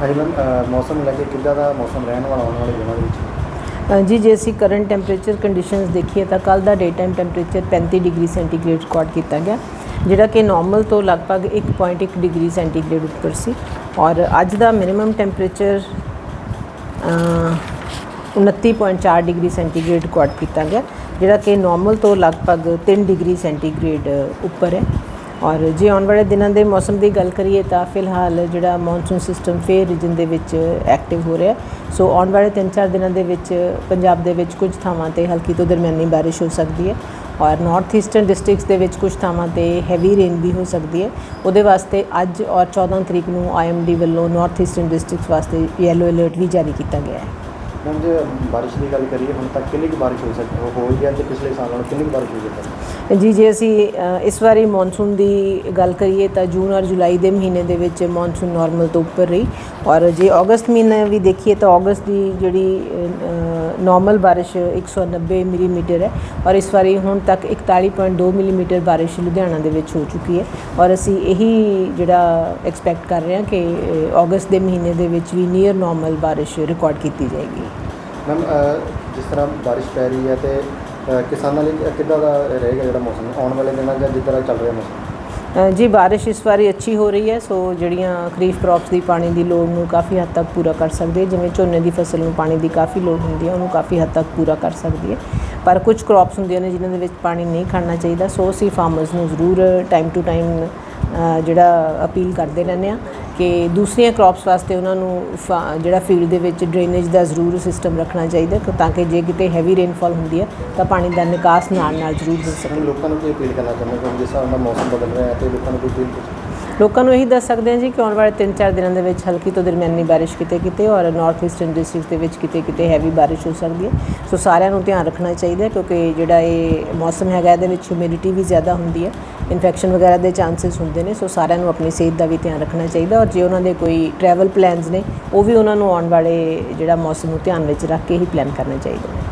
ਹਾਂਜੀ ਮੈਮ ਮੌਸਮ ਨੂੰ ਲੈ ਕੇ ਕਿੱਦਾਂ ਦਾ ਮੌਸਮ ਰਹਿਣ ਵਾਲਾ ਆਉਣ ਵਾਲੇ ਦਿਨਾਂ ਦੇ ਵਿੱਚ? ਜੀ, ਜੇ ਅਸੀਂ ਕਰੰਟ ਟੈਂਪਰੇਚਰ ਕੰਡੀਸ਼ਨਸ ਦੇਖੀਏ ਤਾਂ ਕੱਲ ਦਾ day time temperature 35 degree centigrade record ਕੀਤਾ ਗਿਆ, ਜਿਹੜਾ ਕਿ ਨਾਰਮਲ ਤੋਂ ਲਗਭਗ 1.1 ਡਿਗਰੀ ਸੈਂਟੀਗ੍ਰੇਡ ਉੱਪਰ ਸੀ ਔਰ ਅੱਜ ਦਾ minimum temperature 29.4 degree centigrade record ਕੀਤਾ ਗਿਆ, ਜਿਹੜਾ ਕਿ ਨਾਰਮਲ ਤੋਂ ਲਗਭਗ 3 ਡਿਗਰੀ ਸੈਂਟੀਗ੍ਰੇਡ ਉੱਪਰ ਹੈ। ਔਰ ਜੇ ਆਉਣ ਵਾਲੇ ਦਿਨਾਂ ਦੇ ਮੌਸਮ ਦੀ ਗੱਲ ਕਰੀਏ ਤਾਂ ਫਿਲਹਾਲ ਜਿਹੜਾ ਮੌਨਸੂਨ ਸਿਸਟਮ ਫੇਰ ਰੀਜਨ ਦੇ ਵਿੱਚ ਐਕਟਿਵ ਹੋ ਰਿਹਾ। ਸੋ ਆਉਣ ਵਾਲੇ 3-4 ਦਿਨਾਂ ਦੇ ਵਿੱਚ ਪੰਜਾਬ ਦੇ ਵਿੱਚ ਕੁਝ ਥਾਵਾਂ ਤੇ ਹਲਕੀ ਤੋਂ ਦਰਮਿਆਨੀ ਬਾਰਿਸ਼ ਹੋ ਸਕਦੀ ਹੈ ਔਰ ਨਾਰਥ ਈਸਟਰਨ ਡਿਸਟ੍ਰਿਕਟਸ ਦੇ ਵਿੱਚ ਕੁਝ ਥਾਵਾਂ ਤੇ ਹੈਵੀ ਰੇਨ ਵੀ ਹੋ ਸਕਦੀ ਹੈ। ਉਹਦੇ ਵਾਸਤੇ ਅੱਜ ਔਰ 14 ਤਰੀਕ ਨੂੰ ਆਈਐਮਡੀ ਵੱਲੋਂ ਨਾਰਥ ਈਸਟਰਨ ਡਿਸਟ੍ਰਿਕਟਸ ਵਾਸਤੇ ਯੈਲੋ ਅਲਰਟ ਵੀ ਜਾਰੀ ਕੀਤਾ ਗਿਆ ਹੈ। ਮੈਮ ਜੇ ਬਾਰਿਸ਼ ਦੀ ਗੱਲ ਕਰੀਏ ਹੁਣ ਤੱਕ ਕਿੰਨੀ ਕੁ ਬਾਰਿਸ਼ ਹੋ ਸਕਦੀ ਹੋ ਹੋਈ ਹੈ ਤੇ ਪਿਛਲੇ ਸਾਲ ਨਾਲੋਂ ਕਿੰਨੀ ਕੁ ਬਾਰਿਸ਼ ਹੋਈ ਹੈ? ਜੀ ਜੇ ਅਸੀਂ ਅ, ਇਸ ਵਾਰੀ ਮੌਨਸੂਨ ਦੀ ਗੱਲ ਕਰੀਏ ਤਾਂ ਜੂਨ ਔਰ ਜੁਲਾਈ ਦੇ ਮਹੀਨੇ ਦੇ ਵਿੱਚ ਮੌਨਸੂਨ ਨਾਰਮਲ ਤੋਂ ਉੱਪਰ ਰਹੀ। ਔਰ ਜੇ ਅਗਸਤ ਮਹੀਨਾ ਵੀ ਦੇਖੀਏ ਤਾਂ ਅਗਸਤ ਦੀ ਜਿਹੜੀ ਨਾਰਮਲ ਬਾਰਿਸ਼ 190 ਮਿਲੀਮੀਟਰ ਹੈ। ਔਰ ਇਸ ਵਾਰੀ ਹੁਣ ਤੱਕ 41.2 ਮਿਲੀਮੀਟਰ ਬਾਰਿਸ਼ ਲੁਧਿਆਣਾ ਦੇ ਵਿੱਚ ਹੋ ਚੁੱਕੀ ਹੈ। ਔਰ ਅਸੀਂ ਇਹੀ ਜਿਹੜਾ ਐਕਸਪੈਕਟ ਕਰ ਰਹੇ ਹਾਂ ਕਿ ਅ, ਅਗਸਤ ਦੇ ਮਹੀਨੇ ਦੇ ਵਿੱਚ ਵੀ ਨੀਅਰ ਨਾਰਮਲ ਬਾਰਿਸ਼ ਰਿਕਾਰਡ ਕੀਤੀ ਜਾਏਗੀ। ਮੈਮ ਜਿਸ ਤਰ੍ਹਾਂ ਬਾਰਿਸ਼ ਪੈ ਰਹੀ ਹੈ ਤੇ ਅ, ਕਿਸਾਨਾਂ ਲਈ ਕਿੱਦਾਂ ਦਾ ਰਹੇਗਾ ਜਿਹੜਾ ਮੌਸਮ ਆਉਣ ਵਾਲੇ ਦਿਨਾਂ ਜਾਂ ਜਿੱਦਾਂ ਤਰ੍ਹਾਂ ਚੱਲ ਰਿਹਾ ਮੌਸਮ? ਅ, ਜੀ ਬਾਰਿਸ਼ ਇਸ ਵਾਰੀ ਅੱਛੀ ਹੋ ਰਹੀ ਹੈ ਸੋ ਜਿਹੜੀਆਂ ਖਰੀਫ ਕ੍ਰੌਪਸ ਦੀ ਪਾਣੀ ਦੀ ਲੋੜ ਨੂੰ ਕਾਫੀ ਹੱਦ ਤੱਕ ਪੂਰਾ ਕਰ ਸਕਦੀ ਹੈ ਜਿਵੇਂ ਝੋਨੇ ਦੀ ਫਸਲ ਨੂੰ ਪਾਣੀ ਦੀ ਕਾਫੀ ਲੋੜ ਹੁੰਦੀ ਹੈ ਉਹਨੂੰ ਕਾਫੀ ਹੱਦ ਤੱਕ ਪੂਰਾ ਕਰ ਸਕਦੀ ਹੈ। ਪਰ ਕੁਝ ਕ੍ਰੌਪਸ ਹੁੰਦੀਆਂ ਨੇ ਜਿਨ੍ਹਾਂ ਦੇ ਵਿੱਚ ਪਾਣੀ ਨਹੀਂ ਖੜਨਾ ਚਾਹੀਦਾ ਸੋ ਅਸੀਂ ਫਾਰਮਰਸ ਨੂੰ ਜ਼ਰੂਰ ਟਾਈਮ ਟੂ ਟਾਈਮ ਜਿਹੜਾ ਅਪੀਲ ਕਰਦੇ ਰਹਿੰਦੇ ਆ ਕਿ ਦੂਸਰੀਆਂ ਕ੍ਰੌਪਸ ਵਾਸਤੇ ਉਹਨਾਂ ਨੂੰ ਜਿਹੜਾ ਫੀਲਡ ਦੇ ਵਿੱਚ ਡਰੇਨੇਜ ਦਾ ਜ਼ਰੂਰ ਸਿਸਟਮ ਰੱਖਣਾ ਚਾਹੀਦਾ ਤਾਂ ਕਿ ਜੇ ਕਿਤੇ ਹੈਵੀ ਰੇਨਫਾਲ ਹੁੰਦੀ ਹੈ ਤਾਂ ਪਾਣੀ ਦਾ ਨਿਕਾਸ ਨਾਲ ਨਾਲ ਜ਼ਰੂਰ ਹੋ ਸਕੇ। ਲੋਕਾਂ ਨੂੰ ਕੀ ਅਪੀਲ ਕਰਨਾ ਚਾਹੁੰਦੇ ਕਿਉਂਕਿ ਜਿਸ ਹਿਸਾਬ ਨਾਲ ਮੌਸਮ ਬਦਲ ਰਿਹਾ ਹੈ ਤੇ ਲੋਕਾਂ ਨੂੰ ਕੋਈ ਅਪੀਲ ਲੋਕਾਂ ਨੂੰ ਇਹੀ ਦੱਸ ਸਕਦੇ ਹਾਂ ਜੀ ਕਿ ਆਉਣ ਵਾਲੇ 3-4 ਦਿਨਾਂ ਦੇ ਵਿੱਚ ਹਲਕੀ ਤੋਂ ਦਰਮਿਆਨੀ ਬਾਰਿਸ਼ ਕਿਤੇ ਕਿਤੇ ਔਰ ਨਾਰਥ ਈਸਟਰਨ ਡਿਸਟ੍ਰਿਕਟ ਦੇ ਵਿੱਚ ਕਿਤੇ ਕਿਤੇ ਹੈਵੀ ਬਾਰਿਸ਼ ਹੋ ਸਕਦੀ ਹੈ। ਸੋ ਸਾਰਿਆਂ ਨੂੰ ਧਿਆਨ ਰੱਖਣਾ ਚਾਹੀਦਾ ਕਿਉਂਕਿ ਜਿਹੜਾ ਇਹ ਮੌਸਮ ਹੈਗਾ ਇਹਦੇ ਵਿੱਚ ਹਿਊਮਿਡਿਟੀ ਵੀ ਜ਼ਿਆਦਾ ਹੁੰਦੀ ਹੈ। ਇਨਫੈਕਸ਼ਨ ਵਗੈਰਾ ਦੇ ਚਾਂਸਸ ਹੁੰਦੇ ਨੇ, ਸੋ ਸਾਰਿਆਂ ਨੂੰ ਆਪਣੀ ਸਿਹਤ ਦਾ ਵੀ ਧਿਆਨ ਰੱਖਣਾ ਚਾਹੀਦਾ ਔਰ ਜੇ ਉਹਨਾਂ ਦੇ ਕੋਈ ਟਰੈਵਲ ਪਲਾਨਸ ਨੇ, ਉਹ ਵੀ ਉਹਨਾਂ ਨੂੰ ਆਉਣ ਵਾਲੇ ਜਿਹੜਾ ਮੌਸਮ ਨੂੰ ਧਿਆਨ ਵਿੱਚ ਰੱਖ ਕੇ ਹੀ ਪਲਾਨ ਕਰਨਾ ਚਾਹੀਦਾ